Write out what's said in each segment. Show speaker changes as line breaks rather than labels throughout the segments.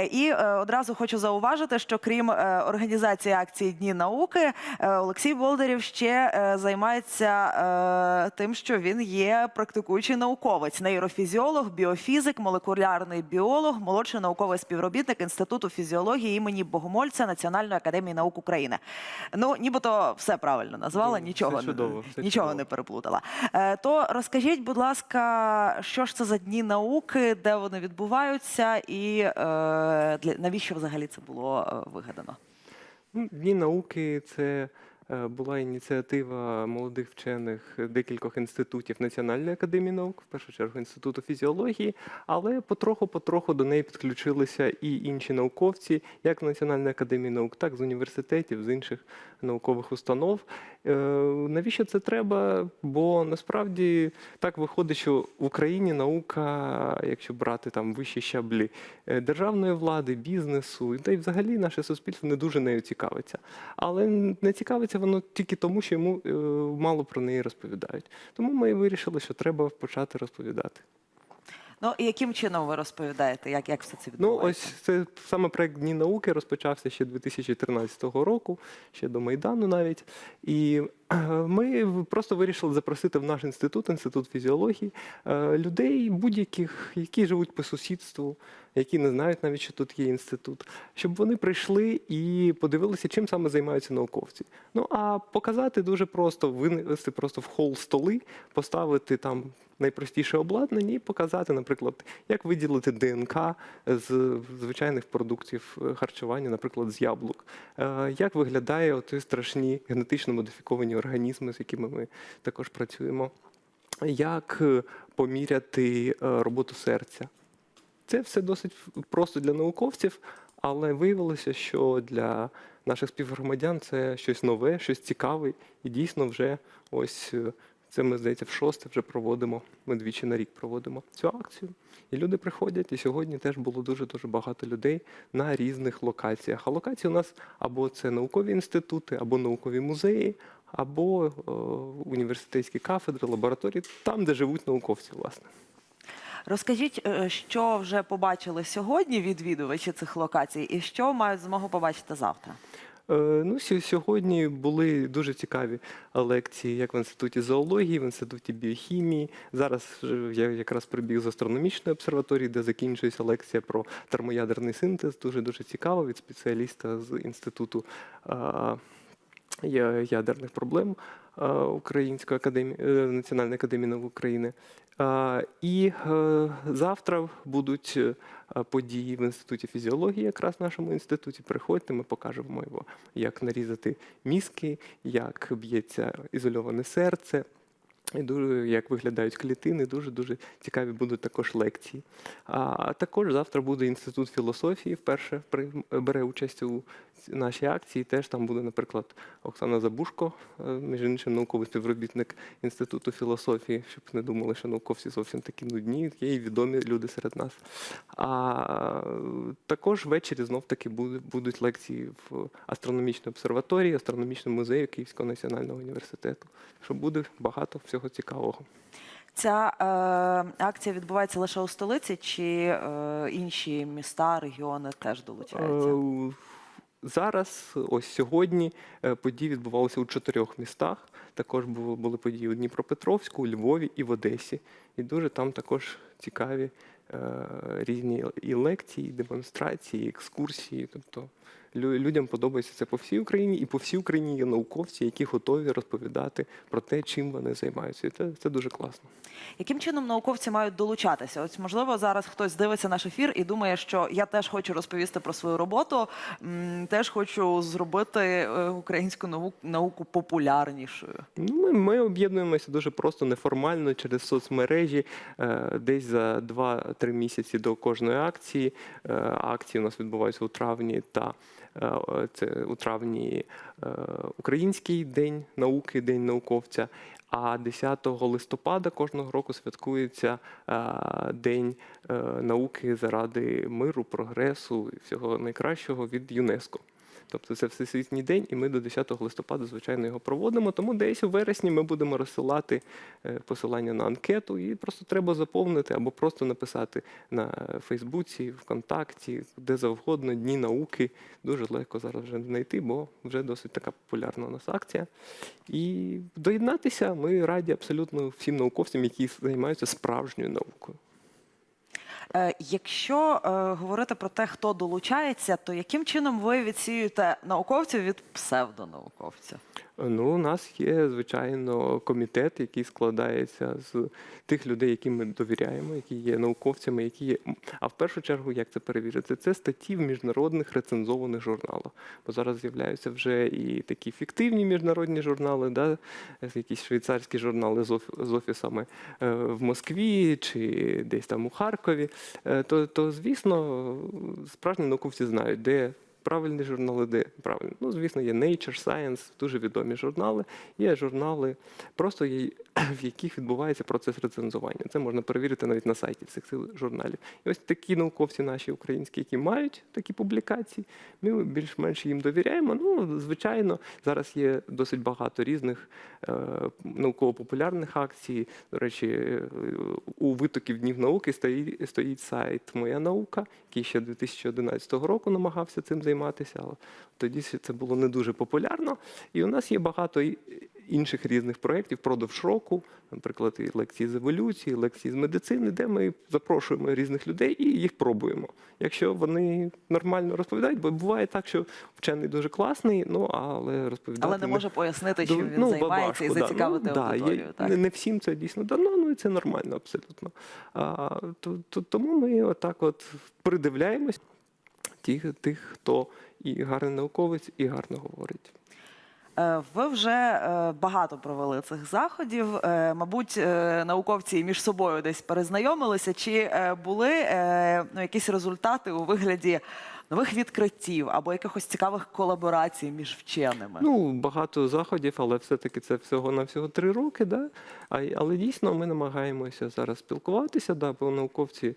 Е, І е, одразу хочу зауважити, що крім е, організації акції Дні науки, Олексій Болдарів ще займається тим, що він є практикуючий науковець, нейрофізіолог, біофізик, молекулярний біолог, молодший науковий співробітник Інституту фізіології імені Богомольця Національної академії наук України. Ну, нібито все правильно назвала,
Ну,
нічого,
все чудово, все
нічого
чудово.
не переплутала. То розкажіть, будь ласка, що ж це за дні науки, де вони відбуваються, і для навіщо взагалі це було е, вигадано?
Ну, Дні науки це була ініціатива молодих вчених декількох інститутів Національної академії наук, в першу чергу Інституту фізіології, але потроху-потроху до неї підключилися і інші науковці, як Національної академії наук, так з університетів, з інших наукових установ. Е, Навіщо це треба? Бо насправді так виходить, що в Україні наука, якщо брати там вищі щаблі е, державної влади, бізнесу, та й взагалі наше суспільство не дуже нею цікавиться. Але не цікавиться воно тільки тому, що йому е, мало про неї розповідають. Тому ми і вирішили, що треба почати розповідати.
Ну і яким чином ви розповідаєте, як, як все це
Ну, ось це саме проект Дні науки розпочався ще 2013 року, ще до Майдану навіть. І е, ми просто вирішили запросити в наш інститут, інститут фізіології, е, людей будь-яких, які живуть по сусідству, які не знають навіть, що тут є інститут, щоб вони прийшли і подивилися, чим саме займаються науковці. Ну а показати дуже просто, винести просто в хол столи, поставити там найпростіше обладнання і показати, наприклад, як виділити ДНК з звичайних продуктів е, харчування, наприклад, з яблук, Е, як виглядає оті страшні генетично модифіковані організми, з якими ми також працюємо, як е, поміряти роботу серця. Це все досить просто для науковців, але виявилося, що для наших співгромадян це щось нове, щось цікаве, і дійсно вже ось це ми здається в шосте вже проводимо. Ми двічі на рік проводимо цю акцію. І люди приходять. І сьогодні теж було дуже дуже багато людей на різних локаціях. А локації у нас або це наукові інститути, або наукові музеї, або е, університетські кафедри, лабораторії, там, де живуть науковці, власне.
Розкажіть, е, що вже побачили сьогодні відвідувачі цих локацій, і що мають змогу побачити завтра?
Е, Ну, сьогодні були дуже цікаві лекції, як в інституті зоології, в інституті біохімії. Зараз я якраз прибіг з астрономічної обсерваторії, де закінчується лекція про термоядерний синтез. Дуже дуже цікаво від спеціаліста з інституту ядерних проблем Української академії е, Національної академії наук України. І е, завтра будуть е, події в інституті фізіології, якраз в нашому інституті. Приходьте, ми покажемо його, як нарізати мізки, як б'ється ізольоване серце. І дуже як виглядають клітини, дуже дуже цікаві будуть також лекції. А також завтра буде інститут філософії. Вперше бере участь у нашій акції. Теж там буде, наприклад, Оксана Забушко, е, між іншим науковий співробітник інституту філософії, щоб не думали, що науковці зовсім такі нудні. Є і відомі люди серед нас. А також ввечері знов таки буде- будуть лекції в астрономічній обсерваторії, астрономічному музеї Київського національного університету. Що буде багато всього цікавого.
Ця е, акція відбувається лише у столиці, чи е, інші міста, регіони теж долучаються?
Е, Зараз, ось сьогодні, е, події відбувалися у чотирьох містах. Також бу- були події у Дніпропетровську, у Львові і в Одесі. І дуже там також цікаві е, різні і лекції, і демонстрації, і екскурсії. Тобто людям подобається це по всій Україні, і по всій Україні є науковці, які готові розповідати про те, чим вони займаються. І це, це дуже класно.
Яким чином науковці мають долучатися? Ось можливо зараз хтось дивиться наш ефір і думає, що я теж хочу розповісти про свою роботу, теж хочу зробити е, українську науку, науку популярнішою.
Ну, Ми, ми об'єднуємося дуже просто неформально через соцмережі. Е, Десь за 2-3 місяці до кожної акції. Е, Акції у нас відбуваються у травні та це у травні е, Український день науки, День науковця. А 10 листопада кожного року святкується е, День е, науки заради миру, прогресу і всього найкращого від ЮНЕСКО. Тобто це всесвітній день, і ми до 10 листопада, звичайно, його проводимо. Тому десь у вересні ми будемо розсилати е, посилання на анкету, і просто треба заповнити або просто написати на Фейсбуці, ВКонтакті, де завгодно, Дні науки. Дуже легко зараз вже знайти, бо вже досить така популярна у нас акція. І доєднатися ми раді абсолютно всім науковцям, які займаються справжньою наукою.
Е, Якщо е, говорити про те, хто долучається, то яким чином ви відсіюєте науковців від псевдонауковців?
Ну, у нас є, звичайно, комітет, який складається з тих людей, яким ми довіряємо, які є науковцями, які є. А в першу чергу, як це перевірити? Це статті в міжнародних рецензованих журналах. Бо зараз з'являються вже і такі фіктивні міжнародні журнали, да? якісь швейцарські журнали з, оф- з офісами е, в Москві чи десь там у Харкові. Е, То, то звісно, справжні науковці знають, де правильні журнали, де правильно. Ну, звісно, є Nature, Science, дуже відомі журнали. Є журнали, просто є, в яких відбувається процес рецензування. Це можна перевірити навіть на сайті цих журналів. І ось такі науковці наші українські, які мають такі публікації, ми більш-менш їм довіряємо. Ну, звичайно, зараз є досить багато різних е, науково-популярних акцій. До речі, е, у витоків днів науки стоїть, стоїть сайт Моя наука, який ще 2011 року намагався цим займатися, але тоді це було не дуже популярно. І у нас є багато інших різних проєктів впродовж року, наприклад, і лекції з еволюції, лекції з медицини, де ми запрошуємо різних людей і їх пробуємо. Якщо вони нормально розповідають, бо буває так, що вчений дуже класний, ну але розповідати
Але не може пояснити, чим він
ну,
займається, і
важко, да.
зацікавити
ну, да,
аудиторію.
є-
так?
Не, не всім це дійсно дано, ну і це нормально абсолютно. А, то, то, тому ми отак от придивляємось тих, тих, хто і гарний науковець, і гарно говорить.
Е, Ви вже е, багато провели цих заходів. Е, Мабуть, науковці між собою десь перезнайомилися. Чи були ну, якісь результати у вигляді нових відкриттів або якихось цікавих колаборацій між вченими?
Ну, багато заходів, але все-таки це всього на всього три роки. Да? Але дійсно ми намагаємося зараз спілкуватися. Да, бо науковці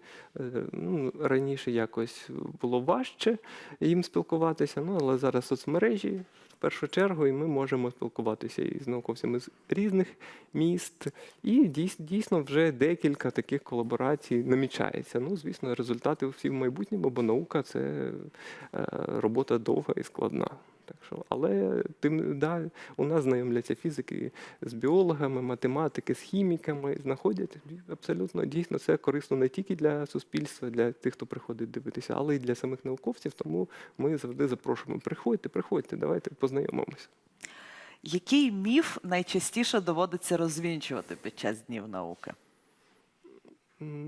ну, раніше якось було важче їм спілкуватися, ну, але зараз соцмережі першу чергу, і ми можемо спілкуватися із науковцями з різних міст. І дійс- дійсно вже декілька таких колаборацій намічається. Ну, звісно, результати всі в майбутньому, бо наука це е, робота довга і складна. Так що, але тим да, у нас знайомляться фізики з біологами, математики, з хіміками, знаходять абсолютно дійсно це корисно не тільки для суспільства, для тих, хто приходить дивитися, але й для самих науковців. Тому ми завжди запрошуємо. Приходьте, приходьте, давайте познайомимося.
Який міф найчастіше доводиться розвінчувати під час днів науки?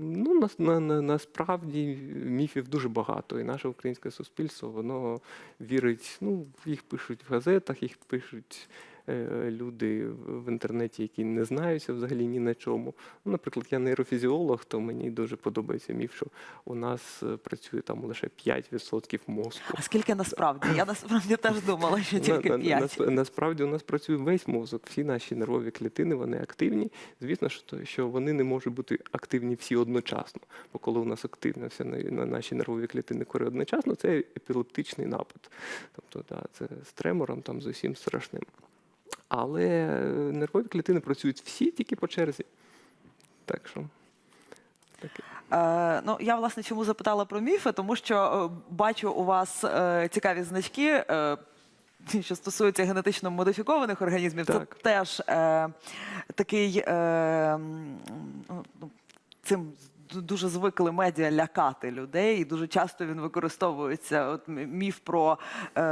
Ну, на, на, на, насправді міфів дуже багато, і наше українське суспільство воно вірить. Ну, їх пишуть в газетах, їх пишуть люди в інтернеті, які не знаються взагалі ні на чому. Ну, наприклад, я нейрофізіолог, то мені дуже подобається міф, що у нас е, працює там лише 5% мозку.
А скільки насправді? Я насправді теж думала, що тільки
На- на-
п'ять.
насправді у нас працює весь мозок, всі наші нервові клітини, вони активні. Звісно, що, то- що вони не можуть бути активні всі одночасно. Бо коли у нас активні всі на, на наші нервові клітини кори одночасно, це епілептичний напад. Тобто, да, це з тремором, там з усім страшним. Але е, нервові клітини працюють всі тільки по черзі. Так що.
Е, ну, я власне чому запитала про міфи, тому що е, бачу у вас е, цікаві значки. Е, що стосується генетично модифікованих організмів,
Так.
це теж е, такий е, ну, цим ду- дуже звикли медіа лякати людей, і дуже часто він використовується. От міф про е,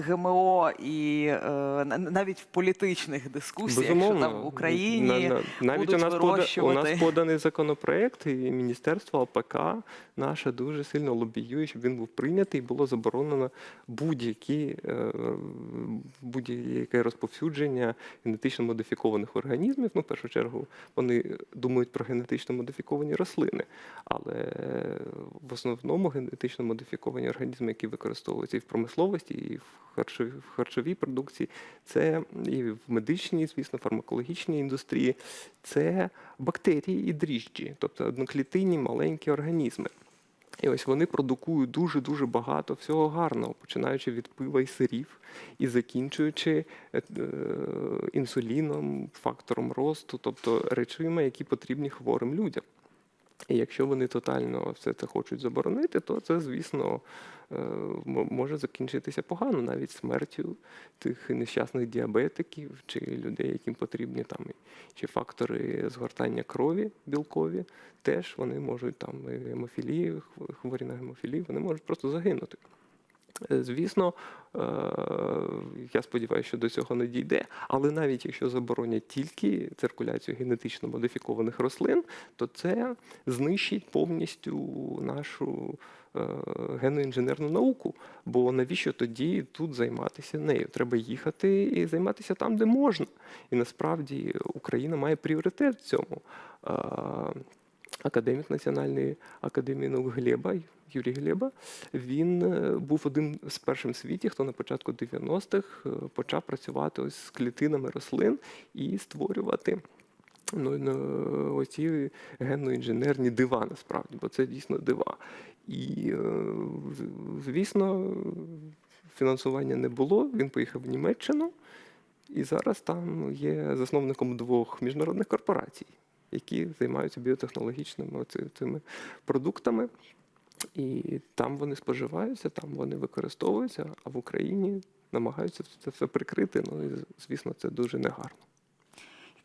ГМО і е, навіть в політичних дискусіях, що там в Україні
На- на- навіть
будуть
у нас, пода, у нас поданий законопроект, і Міністерство АПК наше дуже сильно лобіює, щоб він був прийнятий і було заборонено будь-які е, будь-яке розповсюдження генетично модифікованих організмів. Ну, в першу чергу, вони думають про генетично модифіковані рослини, але е, в основному генетично модифіковані організми, які використовуються і в промисловості, і в харчовій, продукції, це і в медичній, звісно, фармакологічній індустрії, це бактерії і дріжджі, тобто одноклітинні маленькі організми. І ось вони продукують дуже-дуже багато всього гарного, починаючи від пива і сирів і закінчуючи е, інсуліном, фактором росту, тобто речима, які потрібні хворим людям. І якщо вони тотально все це хочуть заборонити, то це, звісно, е, може закінчитися погано, навіть смертю тих нещасних діабетиків чи людей, яким потрібні там чи фактори згортання крові білкові, теж вони можуть там гемофілії, хворі на гемофілію, вони можуть просто загинути. Е, Звісно, е, я сподіваюся, що до цього не дійде, але навіть якщо заборонять тільки циркуляцію генетично модифікованих рослин, то це знищить повністю нашу е, генноінженерну науку. Бо навіщо тоді тут займатися нею? Треба їхати і займатися там, де можна. І насправді Україна має пріоритет в цьому. Академік Національної академії наук Глеба, Юрій Глеба, він е, був один з перших в світі, хто на початку 90-х е, почав працювати ось з клітинами рослин і створювати ну, ну, оці генно-інженерні дива насправді, бо це дійсно дива. І, е, звісно, фінансування не було. Він поїхав в Німеччину, і зараз там є засновником двох міжнародних корпорацій, які займаються біотехнологічними цими продуктами. І там вони споживаються, там вони використовуються, а в Україні намагаються це все прикрити. Ну і звісно, це дуже негарно.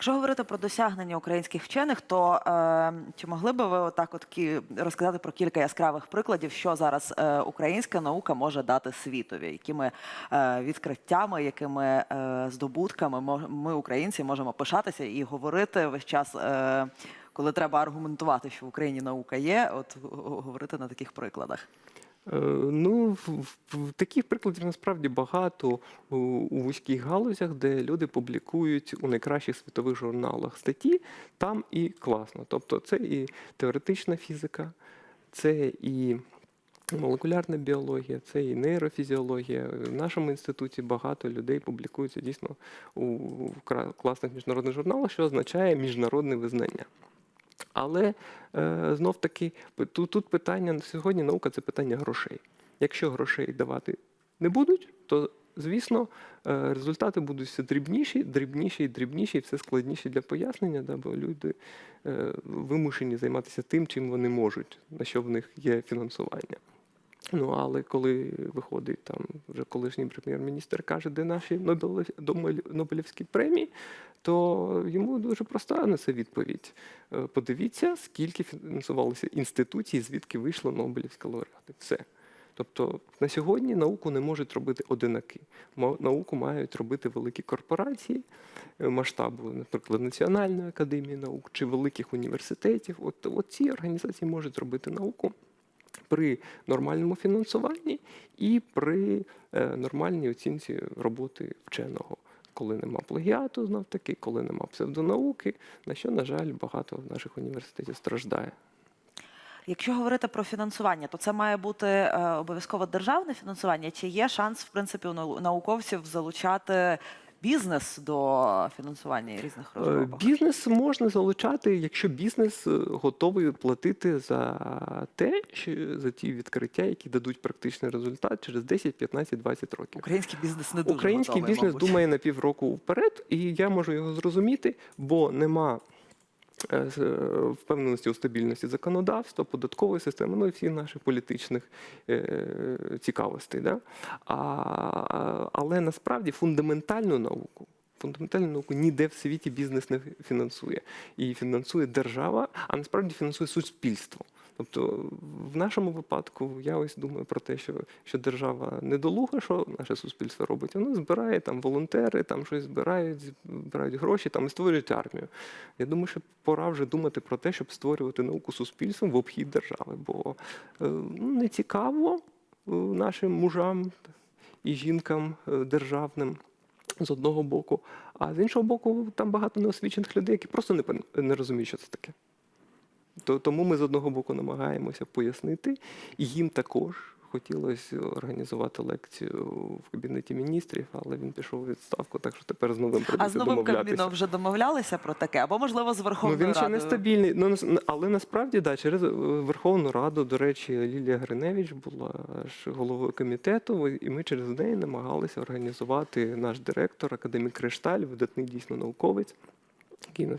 Якщо говорити про досягнення українських вчених, то е, чи могли би ви отак от розказати про кілька яскравих прикладів, що зараз е, українська наука може дати світові, якими е, відкриттями, якими е, здобутками ми, українці, можемо пишатися і говорити весь час, е, коли треба аргументувати, що в Україні наука є, от говорити на таких прикладах.
Е, Ну, таких прикладів насправді багато у вузьких галузях, де люди публікують у найкращих світових журналах статті, там і класно. Тобто це і теоретична фізика, це і молекулярна біологія, це і нейрофізіологія. В нашому інституті багато людей публікуються дійсно у класних міжнародних журналах, що означає міжнародне визнання. Але е, знов таки тут, тут питання сьогодні наука це питання грошей. Якщо грошей давати не будуть, то звісно е, результати будуть все дрібніші, дрібніші дрібніші, і все складніші для пояснення, да, бо люди е, вимушені займатися тим, чим вони можуть, на що в них є фінансування. Ну, але коли виходить там вже колишній прем'єр-міністр каже, де наші Нобелівські премії, то йому дуже проста на це відповідь. Е, Подивіться, скільки фінансувалося інституцій, звідки вийшло Нобелівська лауреати. Все. Тобто на сьогодні науку не можуть робити одинаки. Науку мають робити великі корпорації е, масштабу, наприклад, Національної академії наук чи великих університетів. От, от ці організації можуть робити науку при нормальному фінансуванні і при е, нормальній оцінці роботи вченого. Коли нема плагіату, знов таки, коли нема псевдонауки, на що, на жаль, багато в наших університетів страждає.
Якщо говорити про фінансування, то це має бути е, обов'язково державне фінансування. Чи є шанс, в принципі, у науковців залучати бізнес до фінансування різних
Е,
розробок?
Бізнес можна залучати, якщо бізнес е, готовий платити за те, що за ті відкриття, які дадуть практичний результат через 10, 15, 20 років.
Український бізнес не дуже
Український
готовий,
бізнес
мабуть.
думає на півроку вперед, і я можу його зрозуміти, бо нема впевненості у стабільності законодавства, податкової системи, ну і всіх наших політичних е, цікавостей. Да? А, але насправді фундаментальну науку. Фундаментальну науку ніде в світі бізнес не фінансує. Її фінансує держава, а насправді фінансує суспільство. Тобто, в нашому випадку я ось думаю про те, що, що держава недолуга, що наше суспільство робить. Воно збирає там волонтери, там щось збирають, збирають гроші, там і створюють армію. Я думаю, що пора вже думати про те, щоб створювати науку суспільством в обхід держави, бо е, ну, не цікаво е, нашим мужам і жінкам е, державним. З одного боку, а з іншого боку, там багато неосвічених людей, які просто не, не розуміють, що це таке. То, тому ми з одного боку намагаємося пояснити і їм також, хотілося організувати лекцію в кабінеті міністрів, але він пішов у відставку, так що тепер з новим
А з новим. Кабміном вже домовлялися про таке, або можливо з
Ну, він ще
Радою?
нестабільний. Ну, але насправді, да, через е, Верховну Раду, до речі, Лілія Гриневич була ж головою комітету, і ми через неї намагалися організувати наш директор, академік Кришталь, видатний дійсно науковець. Який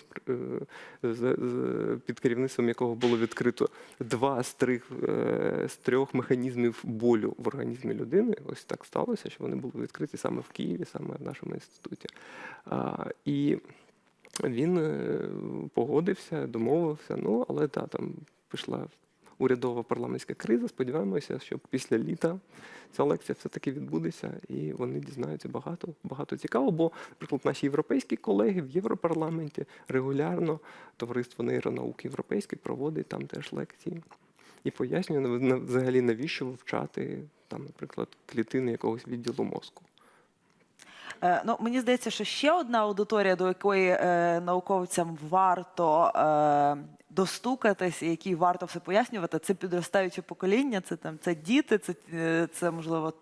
е, під керівництвом якого було відкрито два з трьох, е, з трьох механізмів болю в організмі людини. Ось так сталося, що вони були відкриті саме в Києві, саме в нашому інституті. І він е, погодився, домовився. Ну, але та, там пішла урядова парламентська криза. Сподіваємося, що після літа ця лекція все-таки відбудеться, і вони дізнаються багато, багато цікавого. Бо, наприклад, наші європейські колеги в Європарламенті регулярно товариство нейронаук європейське проводить там теж лекції. І пояснює взагалі, навіщо вивчати там, наприклад, клітини якогось відділу мозку.
Е, Ну, мені здається, що ще одна аудиторія, до якої е, науковцям варто е, достукатись, і якій варто все пояснювати, це підростаюче покоління, це там це діти, це, е, це можливо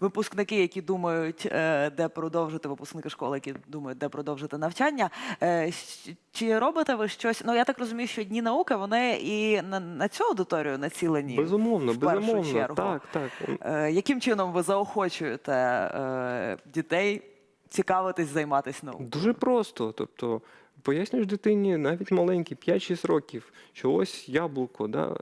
випускники, які думають, е, де продовжити, випускники школи, які думають, де продовжити навчання. Е, Чи робите ви щось? Ну я так розумію, що дні науки вони і на, на цю аудиторію націлені.
Безумовно,
в першу
безумовно.
чергу.
Так, так.
Яким чином ви заохочуєте дітей цікавитись, займатися наукою?
Дуже просто. Тобто, пояснюєш дитині навіть маленькій, 5-6 років, що ось яблуко, да,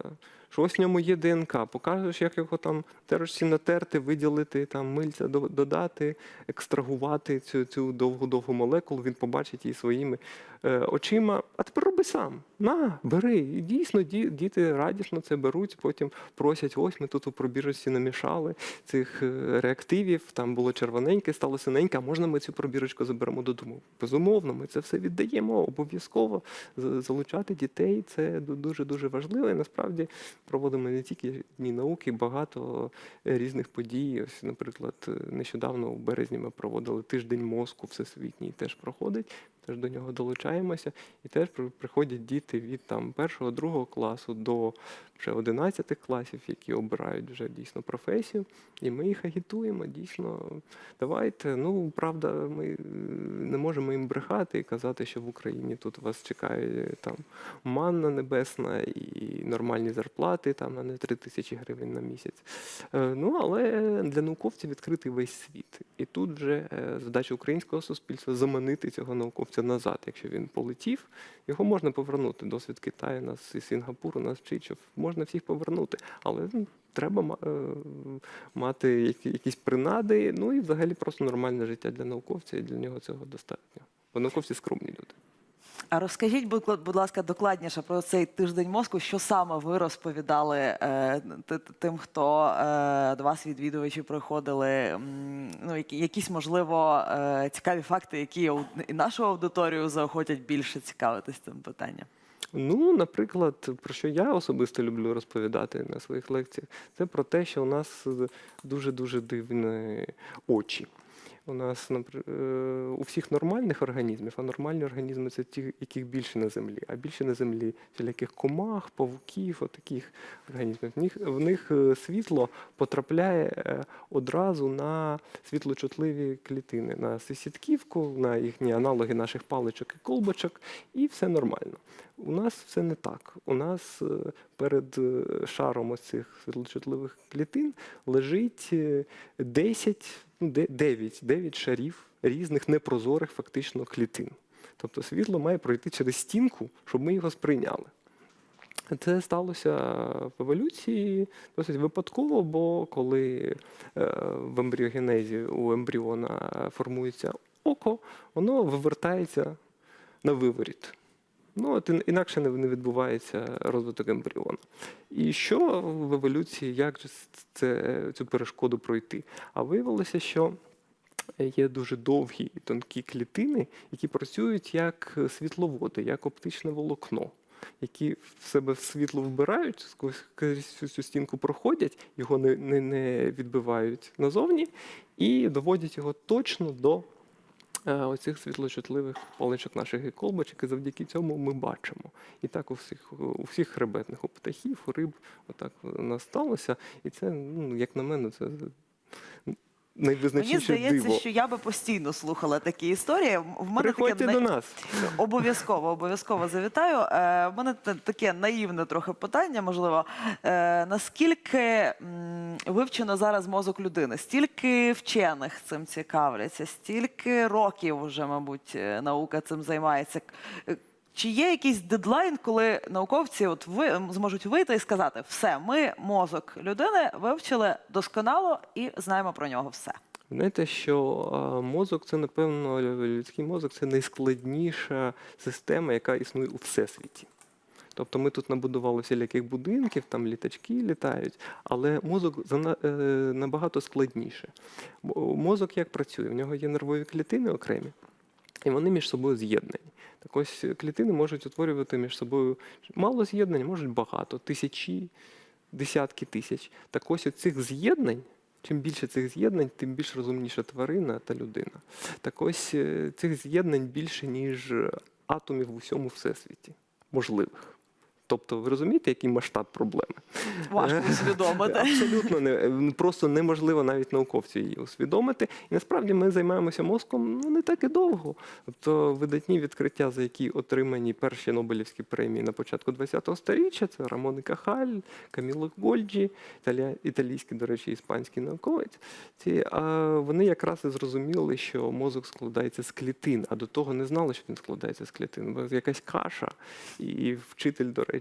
що ось в ньому є ДНК. Покажеш, як його там терочці натерти, виділити, там мильця до- додати, екстрагувати цю, цю довгу-довгу молекулу, він побачить її своїми очима. А тепер роби сам. На, бери. І дійсно, ді- діти радісно це беруть, потім просять, ось ми тут у пробірочці намішали цих е, реактивів, там було червоненьке, стало синеньке, а можна ми цю пробірочку заберемо додому? Безумовно, ми це все віддаємо, обов'язково залучати дітей це дуже-дуже важливо. І насправді проводимо не тільки дні науки, багато е, різних подій. Ось, наприклад, е, нещодавно у березні ми проводили тиждень мозку всесвітній, теж проходить. Теж до нього долучаємося, і теж приходять діти від там першого, другого класу до вже 11 класів, які обирають вже дійсно професію. І ми їх агітуємо. Дійсно, давайте. Ну правда, ми е, не можемо їм брехати і казати, що в Україні тут вас чекає там манна небесна і нормальні зарплати, там а не 3 тисячі гривень на місяць. Е, Ну але для науковців відкритий весь світ. І тут вже е, задача українського суспільства заманити цього науковця назад. Якщо він полетів, його можна повернути. Досвід Китаю, нас і Сінгапуру, нас Чичов, можна всіх повернути. Але ну, треба е, мати якісь принади, ну і взагалі просто нормальне життя для науковця, і для нього цього достатньо. Бо науковці скромні люди.
А розкажіть, будь, ласка, докладніше про цей тиждень мозку, що саме ви розповідали е, тим, хто е, до вас відвідувачі приходили. Ну, які, якісь, можливо, е, цікаві факти, які і нашу аудиторію заохотять більше цікавитись цим питанням.
Ну, наприклад, про що я особисто люблю розповідати на своїх лекціях, це про те, що у нас е, дуже-дуже дивні очі. У нас е, у всіх нормальних організмів, а нормальні організми це ті, яких більше на землі, а більше на землі всіляких комах, павуків, отаких організмів. В них, в них е, світло потрапляє е, одразу на світлочутливі клітини, на сусідківку, на їхні аналоги наших паличок і колбочок, і все нормально. У нас все не так. У нас перед шаром ось цих світлочутливих клітин лежить е, 10, ну, де- 9, 9 шарів різних непрозорих фактично клітин. Тобто світло має пройти через стінку, щоб ми його сприйняли. Це сталося в еволюції досить випадково, бо коли е, в ембріогенезі у ембріона формується око, воно вивертається на виворіт. Ну, от інакше не відбувається розвиток ембріона. І що в еволюції, як же це, цю перешкоду пройти? А виявилося, що є дуже довгі і тонкі клітини, які працюють як світловоди, як оптичне волокно, які в себе світло вбирають, сквозь крізь всю цю стінку проходять, його не, не, не відбивають назовні і доводять його точно до оцих світлочутливих поличок наших колбочок, і завдяки цьому ми бачимо. І так у всіх, у всіх хребетних, у птахів, у риб, отак у нас сталося. І це, ну, як на мене, це
Мені
найвизначніше
здається,
диво.
що я би постійно слухала такі історії. В мене
Приходьте
таке
до
на-
нас.
Обов'язково, обов'язково завітаю. Е, в мене та- таке наївне трохи питання, можливо. Е, наскільки м, вивчено зараз мозок людини? Стільки вчених цим цікавляться, стільки років вже, мабуть, е, наука цим займається. Е, Чи є якийсь дедлайн, коли науковці от ви зможуть вийти і сказати, все, ми мозок людини вивчили досконало і знаємо про нього все.
Знаєте, що мозок це, напевно, людський мозок це найскладніша система, яка існує у всесвіті. Тобто ми тут набудували всіляких будинків, там літачки літають, але мозок е, набагато складніше. Мозок як працює? В нього є нервові клітини окремі, і вони між собою з'єднані. Так ось клітини можуть утворювати між собою мало з'єднань, можуть багато, тисячі, десятки тисяч. Так ось цих з'єднань, чим більше цих з'єднань, тим більш розумніша тварина та людина. Так ось е, цих з'єднань більше, ніж атомів в усьому всесвіті можливих. Тобто, ви розумієте, який масштаб проблеми?
Важко усвідомити.
Абсолютно не е, просто неможливо навіть науковцю її усвідомити. І насправді ми займаємося мозком ну не так і довго. Тобто видатні відкриття, за які отримані перші Нобелівські премії на початку ХХ століття, це Рамон Кахаль, Каміло Гольджі, італія, італійський, до речі, іспанський науковець. Ці, а, вони якраз і зрозуміли, що мозок складається з клітин, а до того не знали, що він складається з клітин. Бо якась каша. І вчитель, до речі,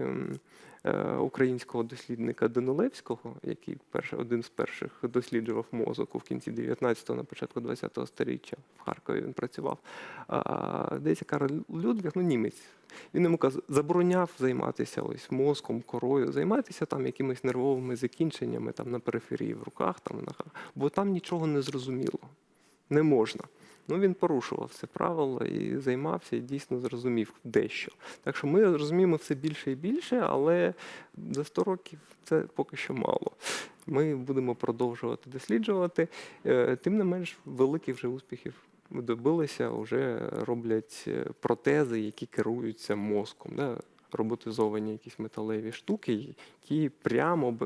м, е, українського дослідника Данилевського, який перший, один з перших досліджував мозок у кінці 19-го, на початку 20-го століття в Харкові він працював. Десь Карл Людвіг, ну німець, він йому каз- забороняв займатися ось мозком, корою, займатися там якимись нервовими закінченнями там на периферії в руках, там на бо там нічого не зрозуміло. Не можна. Ну він порушував це правило і займався, і дійсно зрозумів дещо. Так що ми розуміємо все більше і більше, але за 100 років це поки що мало. Ми будемо продовжувати досліджувати. Е, Тим не менш, великих вже успіхів добилися, вже роблять е, протези, які керуються мозком. Да? Роботизовані якісь металеві штуки, які прямо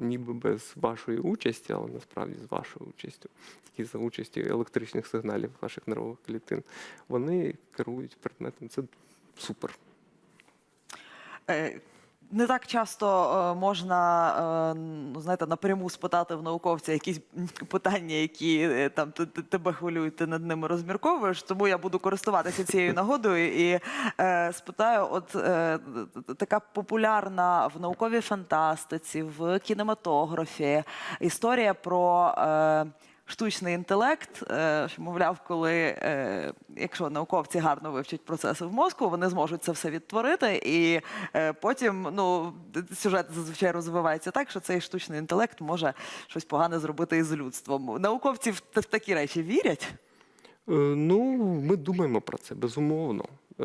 ніби без вашої участі, але насправді з вашою участю, які за участі електричних сигналів ваших нервових клітин, вони керують предметом. Це супер.
Не так часто е, можна е, ну, знаєте, напряму спитати в науковця якісь питання, які е, там тебе хвилюють, ти над ними розмірковуєш. Тому я буду користуватися цією нагодою і е, спитаю: от е, така популярна в науковій фантастиці, в кінематографі історія про. Е, штучний інтелект, е, що, мовляв, коли е, якщо науковці гарно вивчать процеси в мозку, вони зможуть це все відтворити, і е, потім ну, сюжет зазвичай розвивається так, що цей штучний інтелект може щось погане зробити із людством. Науковці в, такі речі вірять.
Ну, ми думаємо про це, безумовно. Е,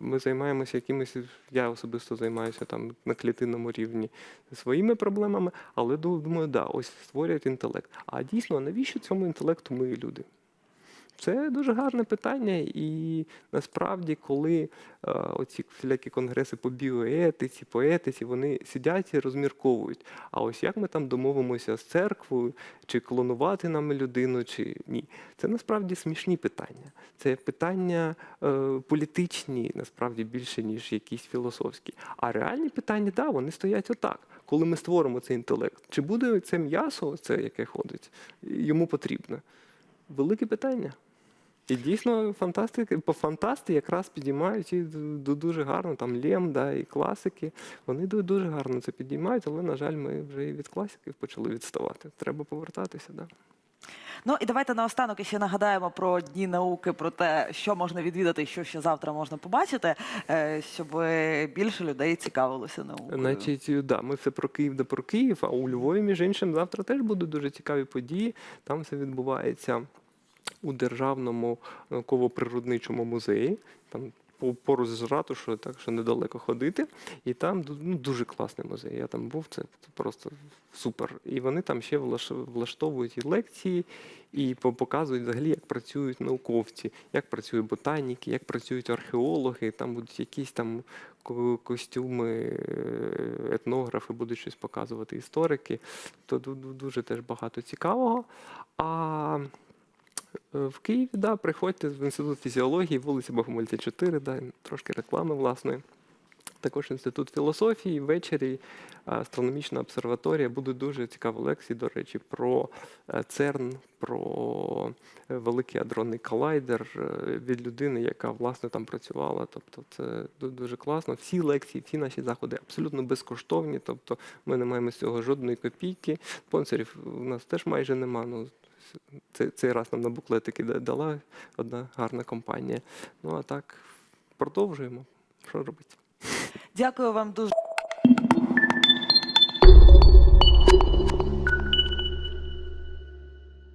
Ми займаємося якимись, я особисто займаюся там на клітинному рівні своїми проблемами, але ду- думаю, да, ось створюють інтелект. А дійсно, навіщо цьому інтелекту ми люди? Це дуже гарне питання, і насправді, коли е, оці всілякі конгреси по біоетиці, по етиці, вони сидять і розмірковують. А ось як ми там домовимося з церквою, чи клонувати нам людину, чи ні. Це насправді смішні питання. Це питання е, політичні, насправді більше, ніж якісь філософські. А реальні питання, да, вони стоять отак. Коли ми створимо цей інтелект, чи буде це м'ясо, це яке ходить, йому потрібно? Велике питання. І дійсно фантастика, по фантасти якраз підіймають і дуже гарно, там Лем, да, і класики. Вони дуже гарно це підіймають, але, на жаль, ми вже і від класиків почали відставати. Треба повертатися. Да.
Ну і давайте наостанок ще нагадаємо про дні науки, про те, що можна відвідати, що ще завтра можна побачити, е, щоб більше людей цікавилося наукою.
Значить, да, ми все про Київ да про Київ, а у Львові, між іншим, завтра теж будуть дуже цікаві події. Там все відбувається у Державному науково-природничому музеї. Там по- поруч з ратушою, так що недалеко ходити. І там ну, дуже класний музей. Я там був, це просто супер. І вони там ще влаш- влаштовують і лекції, і показують взагалі, як працюють науковці, як працюють ботаніки, як працюють археологи. Там будуть якісь там костюми, е, етнографи будуть щось показувати, історики. То ду- ду- дуже теж багато цікавого. А е, в Києві, да, приходьте в інститут фізіології, вулиця Богомольця 4, да, трошки реклами власної. Також інститут філософії, ввечері астрономічна обсерваторія. Будуть дуже цікаві лекції, до речі, про е, ЦЕРН, про е, великий адронний колайдер е, від людини, яка власне там працювала. Тобто це дуже класно. Всі лекції, всі наші заходи абсолютно безкоштовні. Тобто ми не маємо з цього жодної копійки. Спонсорів у нас теж майже нема. Ну, цей, цей раз нам на буклетики дала одна гарна компанія. Ну а так продовжуємо. Що робити?
Дякую вам дуже.